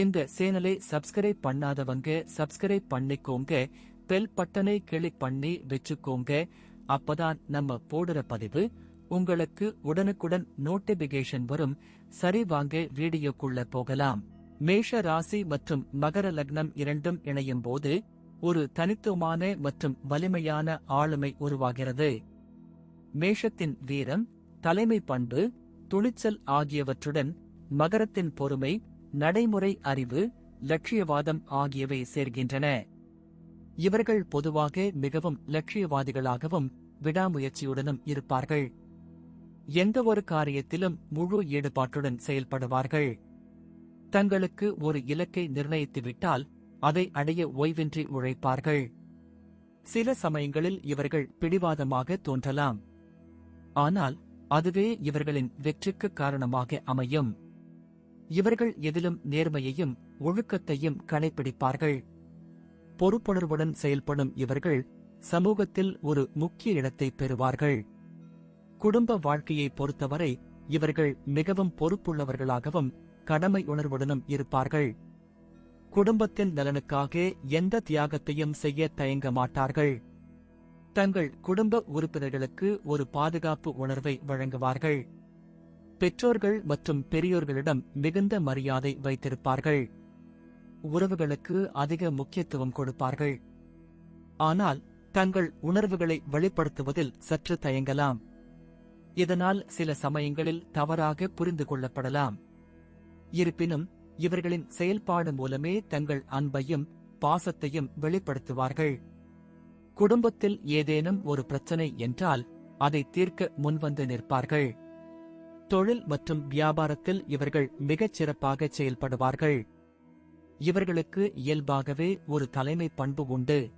இந்த சேனலை சப்ஸ்கிரைப் பண்ணாதவங்க சப்ஸ்கிரைப் பண்ணிக்கோங்க. பெல் பட்டனை கிளிக் பண்ணி வச்சுக்கோங்க. அப்பதான் நம்ம போடுற பதிவு உங்களுக்கு உடனுக்குடன் நோட்டிபிகேஷன் வரும். சரி வாங்க வீடியோக்குள்ள போகலாம். மேஷ ராசி மற்றும் மகர லக்னம் இரண்டும் இணையும் போது ஒரு தனித்துவமான மற்றும் வலிமையான ஆளுமை உருவாகிறது. மேஷத்தின் வீரம் தலைமை பண்பு துணிச்சல் ஆகியவற்றுடன் மகரத்தின் பொறுமை நடைமுறை அறிவு லட்சியவாதம் ஆகியவை சேர்கின்றன. இவர்கள் பொதுவாக மிகவும் லட்சியவாதிகளாகவும் விடாமுயற்சியுடனும் இருப்பார்கள். எந்த ஒரு காரியத்திலும் முழு ஈடுபாட்டுடன் செயல்படுவார்கள். தங்களுக்கு ஒரு இலக்கை நிர்ணயித்துவிட்டால் அதை அடைய ஓய்வின்றி உழைப்பார்கள். சில சமயங்களில் இவர்கள் பிடிவாதமாக தோன்றலாம். ஆனால் அதுவே இவர்களின் வெற்றிக்கு காரணமாக அமையும். இவர்கள் எதிலும் நேர்மையையும் ஒழுக்கத்தையும் கடைபிடிப்பார்கள் பொறுப்புணர்வுடன் செயல்படும் இவர்கள் சமூகத்தில் ஒரு முக்கிய இடத்தை பெறுவார்கள். குடும்ப வாழ்க்கையை பொறுத்தவரை இவர்கள் மிகவும் பொறுப்புள்ளவர்களாகவும் கடமை உணர்வுடனும் இருப்பார்கள். குடும்பத்தின் நலனுக்காக எந்த தியாகத்தையும் செய்ய தயங்க மாட்டார்கள். தங்கள் குடும்ப உறுப்பினர்களுக்கு ஒரு பாதுகாப்பு உணர்வை வழங்குவார்கள். பெற்றோர்கள் மற்றும் பெரியோர்களிடம் மிகுந்த மரியாதை வைத்திருப்பார்கள். உறவுகளுக்கு அதிக முக்கியத்துவம் கொடுப்பார்கள். ஆனால் தங்கள் உணர்வுகளை வெளிப்படுத்துவதில் சற்று தயங்கலாம். இதனால் சில சமயங்களில் தவறாக புரிந்து கொள்ளப்படலாம். இருப்பினும் இவர்களின் செயல்பாடு மூலமே தங்கள் அன்பையும் பாசத்தையும் வெளிப்படுத்துவார்கள். குடும்பத்தில் ஏதேனும் ஒரு பிரச்சனை என்றால் அதை தீர்க்க முன்வந்து நிற்பார்கள். தொழில் மற்றும் வியாபாரத்தில் இவர்கள் மிகச் சிறப்பாக செயல்படுவார்கள். இவர்களுக்கு இயல்பாகவே ஒரு தலைமை பண்பு உண்டு.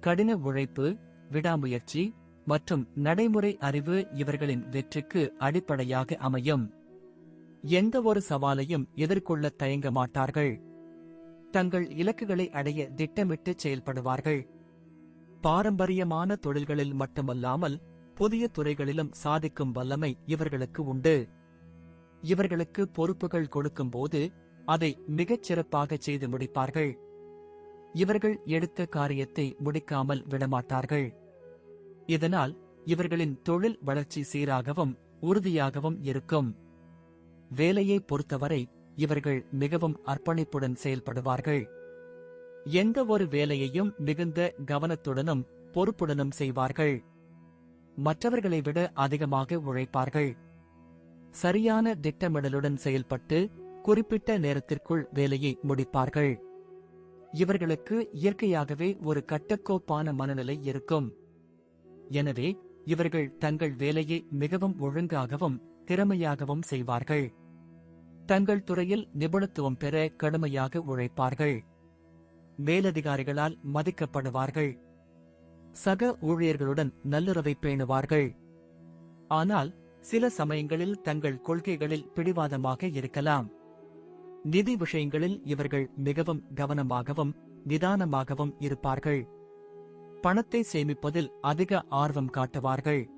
கடின உழைப்பு விடாமுயற்சி மற்றும் நடைமுறை அறிவு இவர்களின் வெற்றிக்கு அடிப்படையாக அமையும். எந்த ஒரு சவாலையும் எதிர்கொள்ள தயங்க மாட்டார்கள். தங்கள் இலக்குகளை அடைய திட்டமிட்டு செயல்படுவார்கள். பாரம்பரியமான தொழில்களில் மட்டுமல்லாமல் புதிய துறைகளிலும் சாதிக்கும் வல்லமை இவர்களுக்கு உண்டு. இவர்களுக்கு பொறுப்புகள் கொடுக்கும்போது அதை மிகச் சிறப்பாக செய்து முடிப்பார்கள். இவர்கள் எடுத்த காரியத்தை முடிக்காமல் விடமாட்டார்கள். இதனால் இவர்களின் தொழில் வளர்ச்சி சீராகவும் உறுதியாகவும் இருக்கும். வேலையை பொறுத்தவரை இவர்கள் மிகவும் அர்ப்பணிப்புடன் செயல்படுவார்கள். எந்த ஒரு வேலையையும் மிகுந்த கவனத்துடனும் பொறுப்புடனும் செய்வார்கள். மற்றவர்களை விட அதிகமாக உழைப்பார்கள். சரியான திட்டமிடலுடன் செயல்பட்டு குறிப்பிட்ட நேரத்திற்குள் வேலையை முடிப்பார்கள். இவர்களுக்கு இயற்கையாகவே ஒரு கட்டக்கோப்பான மனநிலை இருக்கும். எனவே இவர்கள் தங்கள் வேலையை மிகவும் ஒழுங்காகவும் திறமையாகவும் செய்வார்கள். தங்கள் துறையில் நிபுணத்துவம் பெற கடுமையாக உழைப்பார்கள். மேலதிகாரிகளால் மதிக்கப்படுவார்கள். சக ஊழியர்களுடன் நல்லுறவை பேணுவார்கள். ஆனால் சில சமயங்களில் தங்கள் கொள்கைகளில் பிடிவாதமாக இருக்கலாம். நிதி விஷயங்களில் இவர்கள் மிகவும் கவனமாகவும் நிதானமாகவும் இருப்பார்கள். பணத்தை சேமிப்பதில் அதிக ஆர்வம் காட்டுவார்கள்.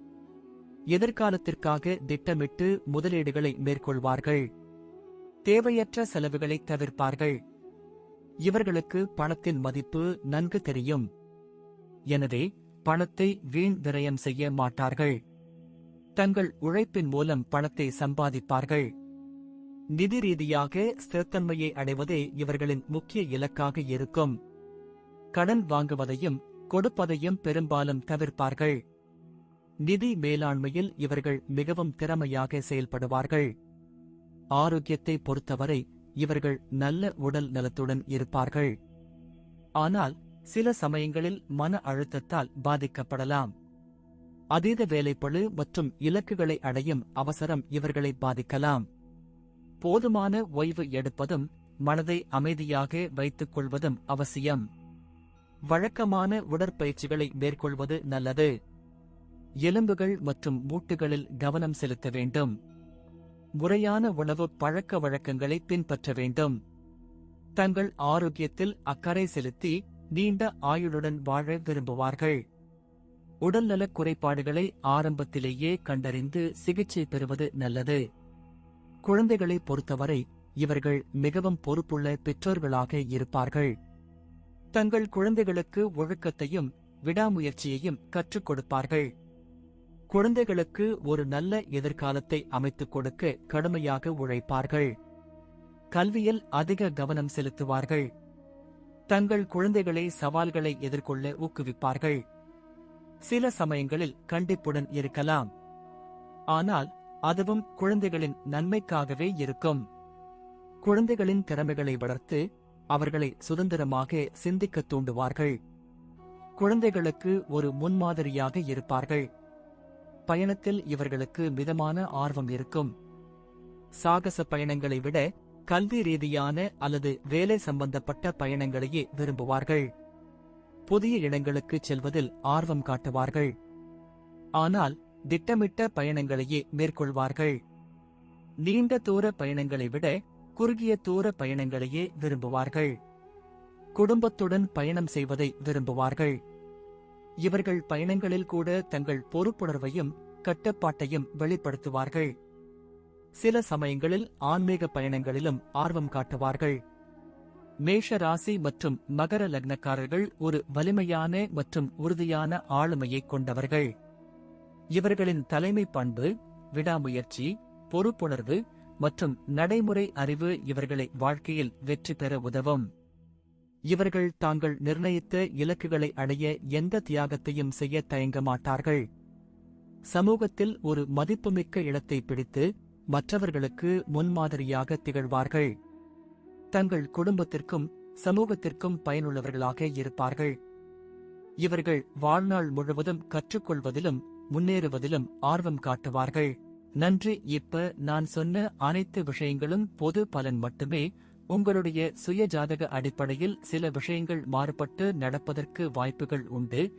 எதிர்காலத்திற்காக திட்டமிட்டு முதலீடுகளை மேற்கொள்வார்கள். தேவையற்ற செலவுகளை தவிர்ப்பார்கள். இவர்களுக்கு பணத்தின் மதிப்பு நன்கு தெரியும். எனவே பணத்தை வீண் விரயம் செய்ய மாட்டார்கள். தங்கள் உழைப்பின் மூலம் பணத்தை சம்பாதிப்பார்கள். நிதி ரீதியாக ஸ்திரத்தன்மையை அடைவதே இவர்களின் முக்கிய இலக்காக இருக்கும். கடன் வாங்குவதையும் கொடுப்பதையும் பெரும்பாலும் தவிர்ப்பார்கள். நிதி மேலாண்மையில் இவர்கள் மிகவும் திறமையாக செயல்படுவார்கள். ஆரோக்கியத்தை பொறுத்தவரை இவர்கள் நல்ல உடல் நலத்துடன் இருப்பார்கள். ஆனால் சில சமயங்களில் மன அழுத்தத்தால் பாதிக்கப்படலாம். அதீத வேலைப்பளு மற்றும் இலக்குகளை அடையும் அவசரம் இவர்களை பாதிக்கலாம். போதுமான ஓய்வு எடுப்பதும் மனதை அமைதியாக வைத்துக் கொள்வதும் அவசியம். வழக்கமான உடற்பயிற்சிகளை மேற்கொள்வது நல்லது. எலும்புகள் மற்றும் மூட்டுகளில் கவனம் செலுத்த வேண்டும். முறையான உணவு பழக்க வழக்கங்களை பின்பற்ற வேண்டும். தங்கள் ஆரோக்கியத்தில் அக்கறை செலுத்தி நீண்ட ஆயுளுடன் வாழ விரும்புவார்கள். உடல்நலக் குறைபாடுகளை ஆரம்பத்திலேயே கண்டறிந்து சிகிச்சை பெறுவது நல்லது. குழந்தைகளை பொறுத்தவரை இவர்கள் மிகவும் பொறுப்புள்ள பெற்றோர்களாக இருப்பார்கள். தங்கள் குழந்தைகளுக்கு ஒழுக்கத்தையும் விடாமுயற்சியையும் கற்றுக் கொடுப்பார்கள். குழந்தைகளுக்கு ஒரு நல்ல எதிர்காலத்தை அமைத்துக் கொடுக்க கடுமையாக உழைப்பார்கள். கல்வியில் அதிக கவனம் செலுத்துவார்கள். தங்கள் குழந்தைகளை சவால்களை எதிர்கொள்ள ஊக்குவிப்பார்கள். சில சமயங்களில் கண்டிப்புடன் இருக்கலாம். ஆனால் அதுவும் குழந்தைகளின் நன்மைக்காகவே இருக்கும். குழந்தைகளின் திறமைகளை வளர்த்து அவர்களை சுதந்திரமாக சிந்திக்கத் தூண்டுவார்கள். குழந்தைகளுக்கு ஒரு முன்மாதிரியாக இருப்பார்கள். பயணத்தில் இவர்களுக்கு மிதமான ஆர்வம் இருக்கும். சாகச பயணங்களை விட கல்வி ரீதியான அல்லது வேலை சம்பந்தப்பட்ட பயணங்களையே விரும்புவார்கள். புதிய இடங்களுக்கு செல்வதில் ஆர்வம் காட்டுவார்கள். ஆனால் திட்டமிட்ட பயணங்களையே மேற்கொள்வார்கள். நீண்ட தூர பயணங்களை விட குறுகிய தூர பயணங்களையே விரும்புவார்கள். குடும்பத்துடன் பயணம் செய்வதை விரும்புவார்கள். இவர்கள் பயணங்களில் கூட தங்கள் பொறுப்புணர்வையும் கட்டுப்பாட்டையும் வெளிப்படுத்துவார்கள். சில சமயங்களில் ஆன்மீக பயணங்களிலும் ஆர்வம் காட்டுவார்கள். மேஷ ராசி மற்றும் மகர லக்னக்காரர்கள் ஒரு வலிமையான மற்றும் உறுதியான ஆளுமையைக் கொண்டவர்கள். இவர்களின் தலைமை பண்பு விடாமுயற்சி பொறுப்புணர்வு மற்றும் நடைமுறை அறிவு இவர்களை வாழ்க்கையில் வெற்றி பெற உதவும். இவர்கள் தாங்கள் நிர்ணயித்த இலக்குகளை அடைய எந்த தியாகத்தையும் செய்ய தயங்க மாட்டார்கள். சமூகத்தில் ஒரு மதிப்புமிக்க இடத்தை பிடித்து மற்றவர்களுக்கு முன்மாதிரியாக திகழ்வார்கள். தங்கள் குடும்பத்திற்கும் சமூகத்திற்கும் பயனுள்ளவர்களாக இருப்பார்கள். இவர்கள் வாழ்நாள் முழுவதும் கற்றுக்கொள்வதிலும் முன்னேறுவதிலும் ஆர்வம் காட்டுவார்கள். நன்றி இப்ப நான் சொன்ன அனைத்து விஷயங்களும் பொது பலன் மட்டுமே. உங்களுடைய சுய ஜாதக அடிப்படையில் சில விஷயங்கள் மாறுபட்டு நடப்பதற்கு வாய்ப்புகள் உண்டு.